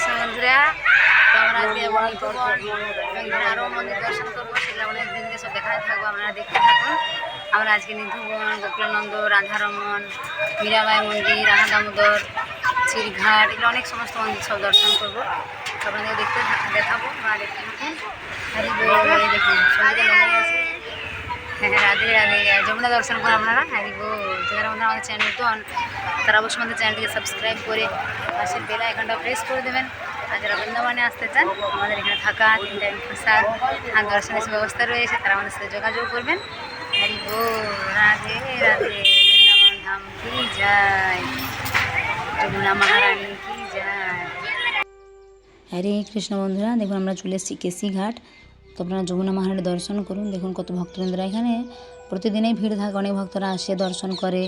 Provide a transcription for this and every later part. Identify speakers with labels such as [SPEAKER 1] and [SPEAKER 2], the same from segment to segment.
[SPEAKER 1] দর্শক বন্ধুরা তো আমরা আজকে মণিপুর আরও মন্দির দর্শন করবো সেগুলো অনেক দিন সব দেখা থাকবো আমরা দেখতে থাকুন আমরা আজকে নিধুবন গোকুলানন্দ রাধারমন মীরাবাই মন্দির রাধা দামোদর চিরঘাট এগুলো অনেক সমস্ত মন্দির সব দর্শন করবো আপনাদের দেখতে দেখাবো আপনারা দেখতে থাকুন হরি দেখুন రాధే రాధే যমুনা দর্শন করে আপনারা হ্যারি গো যারা আমাদের আমাদের চ্যানেল নতুন তারা অবশ্যই আমাদের চ্যানেলটিকে সাবস্ক্রাইব করে পাশের বেলা এখানটা প্রেস করে দেবেন আর যারা বৃন্দাবনে আসতে চান আমাদের এখানে থাকা তিন টাইম প্রসাদ আর দর্শনের ব্যবস্থা রয়েছে তারা আমাদের সাথে যোগাযোগ করবেন হ্যারি গো রাধে রাধে বৃন্দাবন ধাম কি যায় যমুনা মহারানী কি যায় হ্যারে কৃষ্ণ বন্ধুরা দেখুন আমরা চলে এসেছি কেসি ঘাট তো আপনারা যমুনা মাহারানী দর্শন করুন দেখুন কত ভক্তবৃন্দরা এখানে প্রতিদিনেই ভিড় থাকে অনেক ভক্তরা আসে দর্শন করে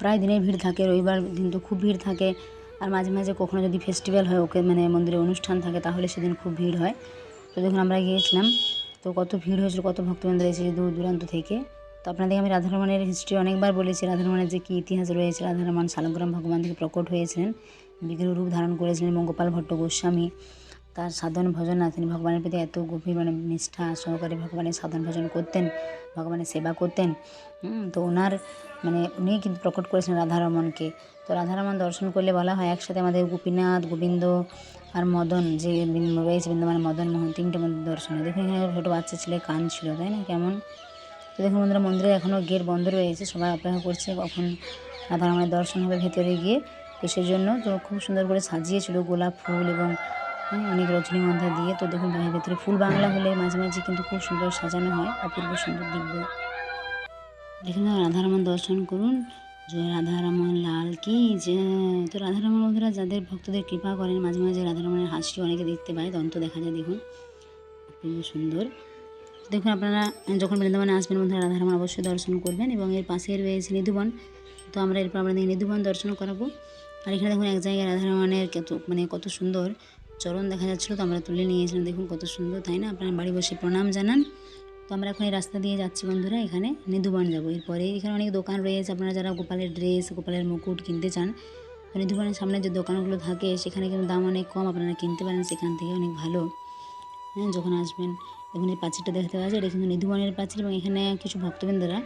[SPEAKER 1] প্রায় দিনের ভিড় থাকে রবিবার দিন তো খুব ভিড় থাকে আর মাঝে মাঝে কখনো যদি ফেস্টিভ্যাল হয় ওকে মানে মন্দিরে অনুষ্ঠান থাকে তাহলে সেদিন খুব ভিড় হয় তো দেখুন আমরা গিয়েছিলাম তো কত ভিড় হয়েছিল কত ভক্তবৃন্দ এসেছে দূর দূরান্ত থেকে তো আপনাদেরকে আমি রাধারমণের হিস্ট্রি অনেকবার বলেছি রাধারমণের যে কী ইতিহাস রয়েছে রাধারমণ শালগ্রাম ভগবান থেকে প্রকট হয়েছিলেন বিগ্রহ রূপ ধারণ করেছিলেন মঙ্গোপাল ভট্ট গোস্বামী তার সাধন ভজন না তিনি ভগবানের প্রতি এত গভীর মানে নিষ্ঠা সহকারে ভগবানের সাধন ভজন করতেন ভগবানের সেবা করতেন হুম তো ওনার মানে উনি কিন্তু প্রকট করেছেন রাধারমণকে তো রাধারমণ দর্শন করলে বলা হয় একসাথে আমাদের গোপীনাথ গোবিন্দ আর মদন যে রয়েছে বৃন্দ মানে মদন মোহন তিনটে মন্দির দর্শন হয় দেখুন এখানে ছোটো বাচ্চা ছেলে কান ছিল তাই না কেমন তো দেখুন বন্ধুরা মন্দিরে এখনও গেট বন্ধ রয়েছে সবাই অপেক্ষা করছে কখন রাধারমণের দর্শন হবে ভেতরে গিয়ে তো সেই জন্য তো খুব সুন্দর করে সাজিয়েছিল গোলাপ ফুল এবং অনেক রজনীগন্ধা দিয়ে তো দেখুন ভেতরে ফুল বাংলা হলে মাঝে মাঝে কিন্তু খুব সুন্দর সাজানো হয় অপূর্ব সুন্দর দিব্য দেখুন রাধারমন দর্শন করুন জয় রাধারমন লাল কি যে তো রাধারমন বন্ধুরা যাদের ভক্তদের কৃপা করেন মাঝে মাঝে রাধারমনের হাসি অনেকে দেখতে পায় দন্ত দেখা যায় দেখুন খুব সুন্দর দেখুন আপনারা যখন বৃন্দাবনে আসবেন বন্ধুরা রাধারমন অবশ্যই দর্শন করবেন এবং এর পাশে রয়েছে নিধুবন তো আমরা এরপর আপনাদের নিধুবন দর্শন করাবো আর এখানে দেখুন এক জায়গায় রাধারমনের কত মানে কত সুন্দর চরণ দেখা যাচ্ছিলো তো আমরা তুলে নিয়েছিলাম দেখুন কত সুন্দর তাই না আপনারা বাড়ি বসে প্রণাম জানান তো আমরা এখন এই রাস্তা দিয়ে যাচ্ছি বন্ধুরা এখানে নিধুবন যাবো এরপরে এখানে অনেক দোকান রয়েছে আপনারা যারা গোপালের ড্রেস গোপালের মুকুট কিনতে চান নিধুবনের সামনে যে দোকানগুলো থাকে সেখানে কিন্তু দাম অনেক কম আপনারা কিনতে পারেন সেখান থেকে অনেক ভালো হ্যাঁ যখন আসবেন এখন এই পাঁচিরটা দেখতে পাওয়া যায় এটা কিন্তু নিধুবনের পাঁচির এবং এখানে কিছু ভক্তবৃন্দরা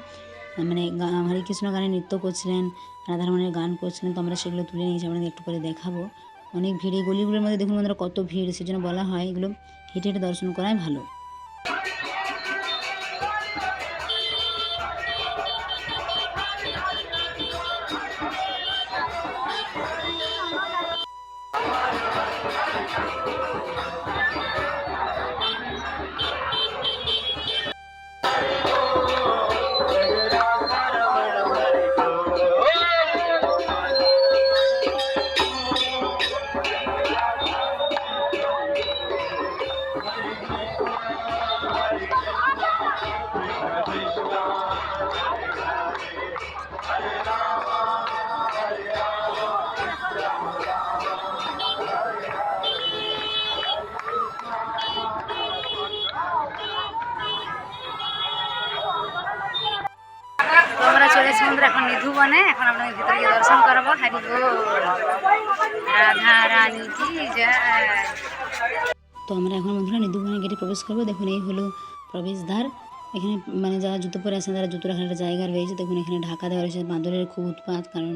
[SPEAKER 1] মানে হরে কৃষ্ণ গানে নৃত্য করছিলেন রাধারমণের গান করছিলেন তো আমরা সেগুলো তুলে নিয়েছি আপনাদের একটু করে দেখাবো অনেক ভিড় এই গলিগুলোর মধ্যে দেখুন বন্ধুরা কত ভিড় সেজন্য বলা হয় এগুলো হেঁটে হেঁটে দর্শন করাই ভালো সুন্দর এখন নিধু বনে এখন আপনাদের ভিতরে গিয়ে দর্শন করাবো হারি রাধা রানী কি তো আমরা এখন বন্ধুরা নিধু বনে গেটে প্রবেশ করবো দেখুন এই হলো প্রবেশদ্বার এখানে মানে যারা জুতো পরে আসেন তারা জুতো রাখার একটা জায়গা রয়েছে দেখুন এখানে ঢাকা দেওয়া রয়েছে বাঁদরের খুব উৎপাত কারণ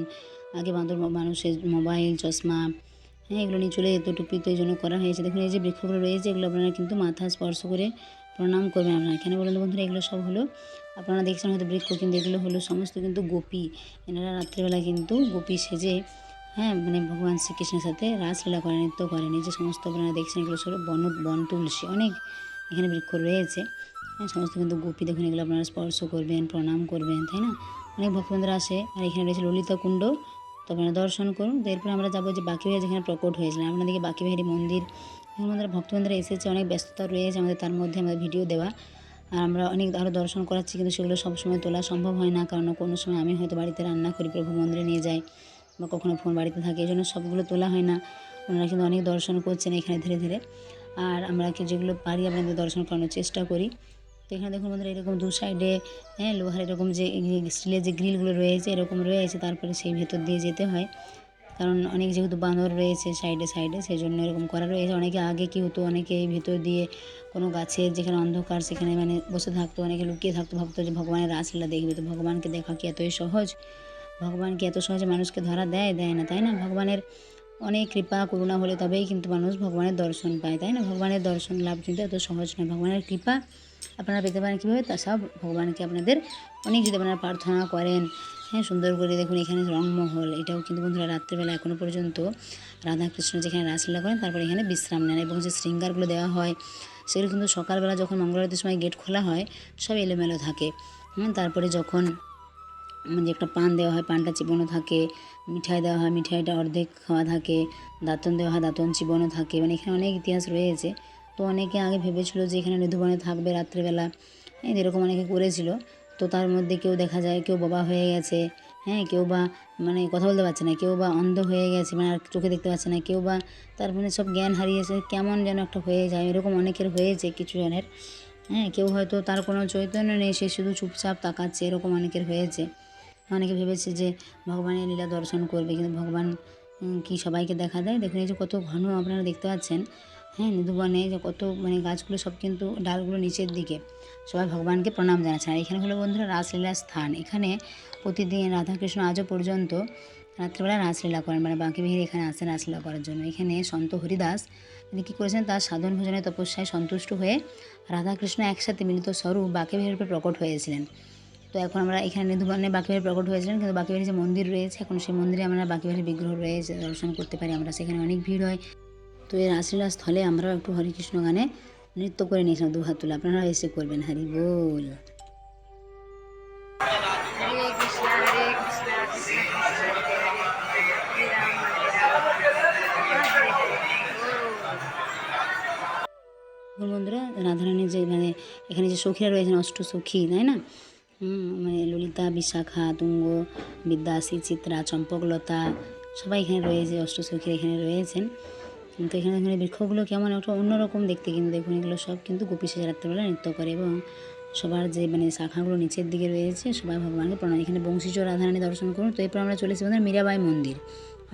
[SPEAKER 1] আগে বাঁদর মানুষের মোবাইল চশমা হ্যাঁ এগুলো নিয়ে চলে যেত টুপি তো এই জন্য করা হয়েছে দেখুন এই যে বৃক্ষগুলো রয়েছে এগুলো আপনারা কিন্তু মাথা স্পর্শ করে প্রণাম করবেন আপনারা কেন বলুন বন্ধুরা এগুলো সব হলো আপনারা দেখছেন হয়তো বৃক্ষ কিন্তু এগুলো হলো সমস্ত কিন্তু গোপী এনারা রাত্রিবেলা কিন্তু গোপী সেজে হ্যাঁ মানে ভগবান শ্রীকৃষ্ণের সাথে রাসলীলা করে নৃত্য করেন এই যে সমস্ত আপনারা দেখছেন এগুলো সব বন বন তুলসী অনেক এখানে বৃক্ষ রয়েছে হ্যাঁ সমস্ত কিন্তু গোপী দেখুন এগুলো আপনারা স্পর্শ করবেন প্রণাম করবেন তাই না অনেক ভক্তবন্ধুরা আসে আর এখানে রয়েছে ললিতা কুণ্ড তো আপনারা দর্শন করুন তো এরপরে আমরা যাবো যে বাকি ভাই যেখানে প্রকট হয়েছিলেন আপনাদেরকে বাকি ভাইয়ের মন্দির আমাদের ভক্তবন্ধুরা এসেছে অনেক ব্যস্ততা রয়েছে আমাদের তার মধ্যে আমাদের ভিডিও দেওয়া আর আমরা অনেক আরও দর্শন করাচ্ছি কিন্তু সেগুলো সবসময় তোলা সম্ভব হয় না কারণ কোনো সময় আমি হয়তো বাড়িতে রান্না করি প্রভু মন্দিরে নিয়ে যাই বা কখনো ফোন বাড়িতে থাকে এই জন্য সবগুলো তোলা হয় না ওনারা কিন্তু অনেক দর্শন করছেন এখানে ধীরে ধীরে আর আমরা কি যেগুলো পারি আপনাদের দর্শন করানোর চেষ্টা করি তো এখানে দেখুন বন্ধুরা এরকম দু সাইডে হ্যাঁ লোহার এরকম যে স্টিলের যে গ্রিলগুলো রয়েছে এরকম রয়েছে তারপরে সেই ভেতর দিয়ে যেতে হয় কারণ অনেক যেহেতু বাঁদর রয়েছে সাইডে সাইডে সেই জন্য এরকম করা রয়েছে অনেকে আগে কি হতো অনেকে এই ভিতর দিয়ে কোনো গাছের যেখানে অন্ধকার সেখানে মানে বসে থাকতো অনেকে লুকিয়ে থাকতো ভাবতো যে ভগবানের রাসলীলা দেখবে তো ভগবানকে দেখা কি এতই সহজ ভগবানকে এত সহজে মানুষকে ধরা দেয় দেয় না তাই না ভগবানের অনেক কৃপা করুণা হলে তবেই কিন্তু মানুষ ভগবানের দর্শন পায় তাই না ভগবানের দর্শন লাভ কিন্তু এত সহজ নয় ভগবানের কৃপা আপনারা পেতে পারেন কীভাবে তা সব ভগবানকে আপনাদের অনেক যদি আপনারা প্রার্থনা করেন হ্যাঁ সুন্দর করে দেখুন এখানে রংমহল এটাও কিন্তু বন্ধুরা রাত্রেবেলা এখনও পর্যন্ত রাধাকৃষ্ণ যেখানে রাসলীলা করেন তারপরে এখানে বিশ্রাম নেন এবং যে শৃঙ্গারগুলো দেওয়া হয় সেগুলো কিন্তু সকালবেলা যখন মঙ্গলারতির সময় গেট খোলা হয় সব এলোমেলো থাকে হ্যাঁ তারপরে যখন যে মানে একটা পান দেওয়া হয় পানটা চিবনও থাকে মিঠাই দেওয়া হয় মিঠাইটা অর্ধেক খাওয়া থাকে দাঁতন দেওয়া হয় দাঁতন চিবনও থাকে মানে এখানে অনেক ইতিহাস রয়েছে তো অনেকে আগে ভেবেছিল যে এখানে নিধুবনে থাকবে রাত্রেবেলা এরকম অনেকে করেছিল তো তার মধ্যে কেউ দেখা যায় কেউ বাবা হয়ে গেছে হ্যাঁ কেউ বা মানে কথা বলতে পারছে না কেউ বা অন্ধ হয়ে গেছে মানে আর চোখে দেখতে পাচ্ছে না কেউ বা তার মানে সব জ্ঞান হারিয়েছে কেমন যেন একটা হয়ে যায় এরকম অনেকের হয়েছে কিছু জনের হ্যাঁ কেউ হয়তো তার কোনো চৈতন্য নেই সে শুধু চুপচাপ তাকাচ্ছে এরকম অনেকের হয়েছে অনেকে ভেবেছে যে ভগবানের লীলা দর্শন করবে কিন্তু ভগবান কি সবাইকে দেখা দেয় দেখুন এই যে কত ঘন আপনারা দেখতে পাচ্ছেন হ্যাঁ নিধুবনে যে কত মানে গাছগুলো সব কিন্তু ডালগুলো নিচের দিকে সবাই ভগবানকে প্রণাম জানাচ্ছেন আর এখানে হলো বন্ধুরা রাসলীলার স্থান এখানে প্রতিদিন রাধাকৃষ্ণ আজও পর্যন্ত রাত্রিবেলা রাসলীলা করেন মানে বাঁকি ভিড় এখানে আসে রাসলীলা করার জন্য এখানে সন্ত হরিদাস তিনি কী করেছেন তার সাধন ভোজনে তপস্যায় সন্তুষ্ট হয়ে রাধাকৃষ্ণ একসাথে মিলিত স্বরূপ বাঁকি ভিড়ের উপরে প্রকট হয়েছিলেন তো এখন আমরা এখানে নিধুবনে বাঁকিবাড়ি প্রকট হয়েছিলেন কিন্তু বাঁকিবাড়ি যে মন্দির রয়েছে এখন সেই মন্দিরে আমরা বাঁকিবাড়ির বিগ্রহ রয়েছে দর্শন করতে পারি আমরা সেখানে অনেক ভিড় হয় তো এর আশ্রীরা স্থলে আমরাও একটু হরিকৃষ্ণ গানে নৃত্য করে নিয়েছিলাম দু হাত তুলে আপনারা এসে করবেন হরি বল বন্ধুরা রাধারানীর যে মানে এখানে যে সখীরা রয়েছেন অষ্ট সখী তাই না মানে ললিতা বিশাখা তুঙ্গ বিদ্যাসী চিত্রা চম্পকলতা সবাই এখানে রয়েছে অষ্ট সখীরা এখানে রয়েছেন কিন্তু এখানে এখানে বৃক্ষগুলো কেমন একটা অন্যরকম দেখতে কিন্তু দেখুন এগুলো সব কিন্তু গোপী সেজে রাত্রেবেলা নৃত্য করে এবং সবার যে মানে শাখাগুলো নিচের দিকে রয়েছে সবাই ভগবানকে প্রণাম এখানে বংশীচর রাধারানী দর্শন করুন তো এরপর আমরা চলেছি আমাদের মীরাবাই মন্দির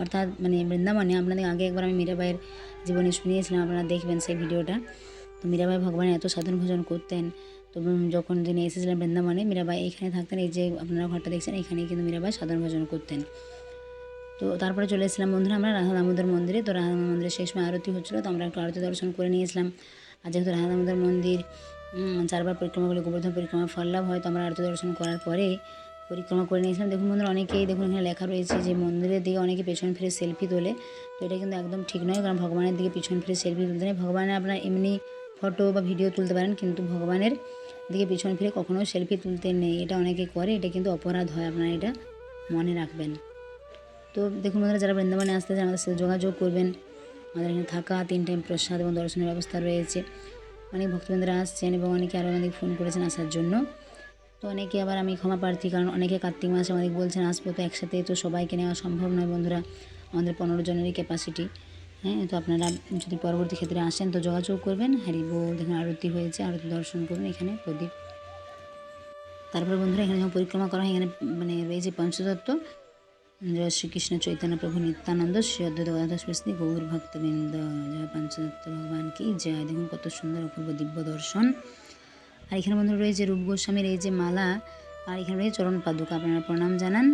[SPEAKER 1] অর্থাৎ মানে বৃন্দাবনে আপনাদের আগে একবার আমি মীরাবাইয়ের জীবনে শুনিয়েছিলাম আপনারা দেখবেন সেই ভিডিওটা তো মীরাবাই ভগবান এত সাধন ভোজন করতেন তো যখন তিনি এসেছিলেন বৃন্দাবনে মীরাবাই এখানে থাকতেন এই যে আপনারা ঘরটা দেখছেন এখানে কিন্তু মীরাবাই সাধন ভোজন করতেন তো তারপরে চলে এসেছিলাম বন্ধুরা আমরা রাধা দামোদর মন্দিরে তো রাধা দামোদর মন্দিরে শেষ সময় আরতি হচ্ছিলো তো আমরা একটু আরতি দর্শন করে নিয়েছিলাম আর যেহেতু রাধা দামোদর মন্দির চারবার পরিক্রমা করলে গোবর্ধন পরিক্রমা ফল লাভ হয় তো আমরা আরতি দর্শন করার পরে পরিক্রমা করে নিয়েছিলাম দেখুন বন্ধুরা অনেকেই দেখুন এখানে লেখা রয়েছে যে মন্দিরের দিকে অনেকে পেছন ফিরে সেলফি তোলে তো এটা কিন্তু একদম ঠিক নয় কারণ ভগবানের দিকে পিছন ফিরে সেলফি তুলতে নেই ভগবানে আপনার এমনি ফটো বা ভিডিও তুলতে পারেন কিন্তু ভগবানের দিকে পিছন ফিরে কখনো সেলফি তুলতে নেই এটা অনেকে করে এটা কিন্তু অপরাধ হয় আপনারা এটা মনে রাখবেন তো দেখুন বন্ধুরা যারা বৃন্দাবনে আসতে চান আমাদের সাথে যোগাযোগ করবেন আমাদের এখানে থাকা তিন টাইম প্রসাদ এবং দর্শনের ব্যবস্থা রয়েছে অনেক ভক্তবৃন্দরা আসছেন এবং অনেকে আরও আমাদের ফোন করেছেন আসার জন্য তো অনেকে আবার আমি ক্ষমা প্রার্থী কারণ অনেকে কার্তিক মাসে আমাদের বলছেন আসবো তো একসাথে তো সবাইকে নেওয়া সম্ভব নয় বন্ধুরা আমাদের পনেরো জনেরই ক্যাপাসিটি হ্যাঁ তো আপনারা যদি পরবর্তী ক্ষেত্রে আসেন তো যোগাযোগ করবেন হারিবো দেখুন আরতি হয়েছে আরতি দর্শন করুন এখানে প্রদীপ তারপরে বন্ধুরা এখানে যখন পরিক্রমা করা হয় এখানে মানে রয়েছে পঞ্চতত্ত্ব জয় শ্রীকৃষ্ণ চৈতন্য প্রভু নিত্যানন্দ শ্রী অদ্বৈত স্পৃষ্ণি গৌর ভক্তবৃন্দ জয় পাঞ্চদত্ত ভগবান কি জয় দেখুন কত সুন্দর অপূর্ব দিব্য দর্শন আর এখানে বন্ধু রয়েছে রূপ গোস্বামীর এই যে মালা আর এখানে রয়েছে চরণ পাদুক আপনারা প্রণাম জানান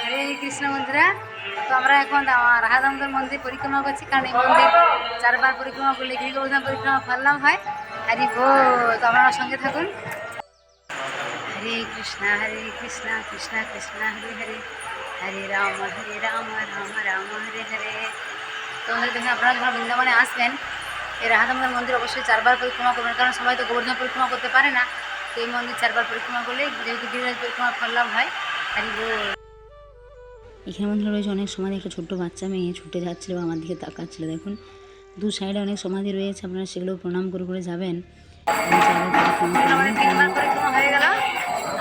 [SPEAKER 1] হরে কৃষ্ণ বন্ধুরা তো আমরা এখন রাহাদামদের মন্দির পরিক্রমা করছি কারণ এই মন্দির চারবার পরিক্রমা করলে গিরিগোবর্ধন পরিক্রমা ভালো হয় আর তো আপনারা সঙ্গে থাকুন হরে কৃষ্ণ হরে কৃষ্ণ কৃষ্ণ কৃষ্ণ হরে হরে হরে রাম হরে রাম রাম রাম হরে হরে তো দেখুন আপনারা যখন বৃন্দাবনে আসবেন এই রাধাদামোদর মন্দির অবশ্যই চারবার পরিক্রমা করবেন কারণ সবাই তো গোবর্ধন পরিক্রমা করতে পারে না তো এই মন্দির চারবার পরিক্রমা করলে যেহেতু গিরিরাজ পরিক্রমা ফল লাভ হয় হরি বল এখানে মধ্যে রয়েছে অনেক সমাধি একটা ছোট্ট বাচ্চা মেয়ে ছুটে যাচ্ছিল বা আমার দিকে তাকাচ্ছিল দেখুন দু সাইডে অনেক সমাধি রয়েছে আপনারা সেগুলো প্রণাম করে করে যাবেন হয়ে গেল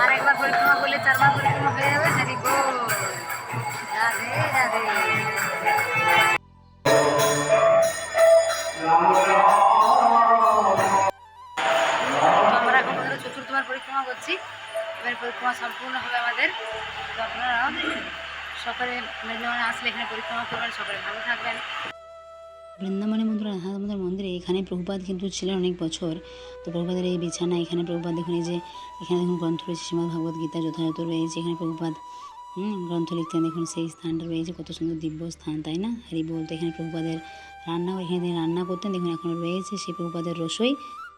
[SPEAKER 1] আর একবার পরিক্রমা করলে চারবার পরিক্রমা হয়ে যাবে হ্যাঁ গো রাধে রাধে চতুর্থবার পরিক্রমা করছি এবার পরিক্রমা সম্পূর্ণ হবে আমাদের সকালে মেদিনীবনে আসলে এখানে পরিক্রমা করবেন সকালে ভালো থাকবেন বৃন্দাবনে মন্দির রাধা দামোদর মন্দিরে এখানে প্রভুপাত কিন্তু ছিলেন অনেক বছর তো প্রভুপাতের এই বিছানা এখানে প্রভুপাত দেখুন এই যে এখানে দেখুন গ্রন্থ রয়েছে শ্রীমদ ভগবত গীতা যথাযথ রয়েছে এখানে প্রভুপাত গ্রন্থ লিখতেন দেখুন সেই স্থানটা রয়েছে কত সুন্দর দিব্য স্থান তাই না হারি বলতে এখানে প্রভুপাদের রান্নাও এখানে তিনি রান্না করতেন দেখুন এখনও রয়েছে সেই প্রভুপাদের রসই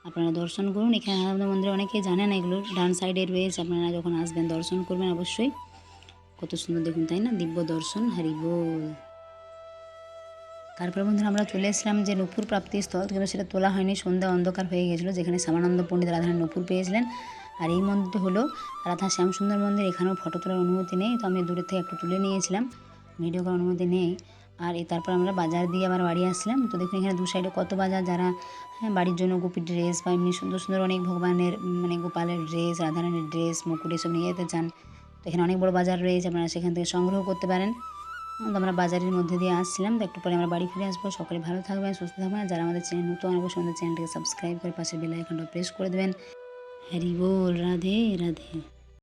[SPEAKER 1] আপনারা দর্শন করুন এখানে রাধামন্দির মন্দিরে অনেকে জানেন এগুলো ডান সাইডে রয়েছে আপনারা যখন আসবেন দর্শন করবেন অবশ্যই কত সুন্দর দেখুন তাই না দিব্য দর্শন হারি বল তারপরে বন্ধুরা আমরা চলে এসেছিলাম যে নূপুর প্রাপ্তিস্থল কিন্তু সেটা তোলা হয়নি সন্ধ্যা অন্ধকার হয়ে গেছিলো যেখানে শ্যামানন্দ পণ্ডিত রাধারানী নূপুর পেয়েছিলেন আর এই মন্দিরটি হলো রাধা শ্যামসুন্দর মন্দির এখানেও ফটো তোলার অনুমতি নেই তো আমি দূরের থেকে একটু তুলে নিয়েছিলাম ভিডিও করার অনুমতি নেই আর এই তারপর আমরা বাজার দিয়ে আবার বাড়ি আসলাম তো দেখুন এখানে দু সাইডে কত বাজার যারা হ্যাঁ বাড়ির জন্য গোপীর ড্রেস বা এমনি সুন্দর সুন্দর অনেক ভগবানের মানে গোপালের ড্রেস রাধারানীর ড্রেস মুকুট এসব নিয়ে যেতে চান তো এখানে অনেক বড় বাজার রয়েছে আপনারা সেখান থেকে সংগ্রহ করতে পারেন আমরা বাজারের মধ্যে দিয়ে আসছিলাম তো একটু পরে আমরা বাড়ি ফিরে আসবো সকলে ভালো থাকবেন সুস্থ থাকবেন যারা আমাদের চ্যানেল নতুন অবশ্যই সুন্দর চ্যানেলটিকে সাবস্ক্রাইব করে পাশে বেলাইকনটা প্রেস করে দেবেন হ্যারি বল রাধে রাধে